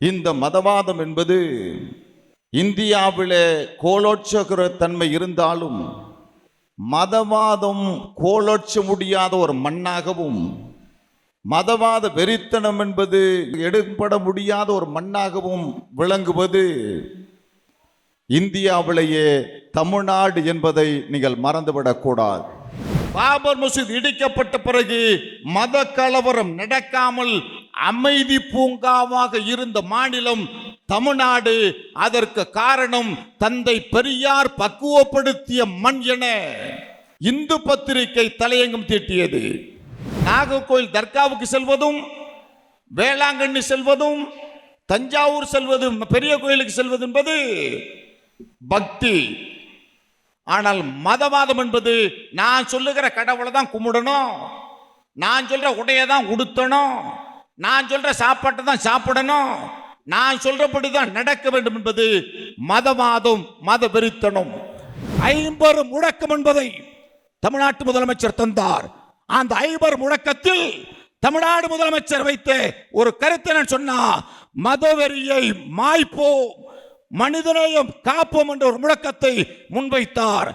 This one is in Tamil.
இந்த மதவாதம் என்பது இந்தியாவிலே கோலோச்சகிற தன்மை இருந்தாலும் மதவாதம் கோலோச்ச முடியாத ஒரு மண்ணாகவும் மதவாத வெறித்தனம் என்பது எடுபட முடியாத ஒரு மண்ணாகவும் விளங்குவது இந்தியாவிலேயே தமிழ்நாடு என்பதை நீங்கள் மறந்துவிடக்கூடாது பாபர் மசூத் இடிக்கப்பட்ட பிறகு மத கலவரம் நடக்காமல் அமைதி பூங்காவாக இருந்த மாநிலம் தமிழ்நாடு. அதற்கு காரணம் தந்தை பெரியார் பக்குவப்படுத்திய மண் என இந்து பத்திரிகை தலையங்கம் தீட்டியது. நாகர்கோயில் தர்காவுக்கு செல்வதும் வேளாங்கண்ணி செல்வதும் தஞ்சாவூர் செல்வதும் பெரிய கோயிலுக்கு செல்வது என்பது பக்தி. ஆனால் மதவாதம் என்பது நான் சொல்லுகிற கடவுளை தான் கும்பிடணும் நான் சொல்ற உடையை தான் உடுத்தணும். நான் சொல்ற சாப்பாட்டை தான் சாப்பிடணும். நான் சொல்றபடி தான் நடக்க வேண்டும் என்பது மதவாதம் மத வெறித்தனம் ஐம்பது முழக்கம் என்பதை தமிழ்நாட்டு முதலமைச்சர் தந்தார். அந்த ஐம்பது முழக்கத்தில் தமிழ்நாடு முதலமைச்சர் வைத்த ஒரு கருத்தை நான் சொன்னா மதவெறியை மாய்ப்போம் மனிதநேயம் காப்போம் என்ற ஒரு முழக்கத்தை முன்வைத்தார்.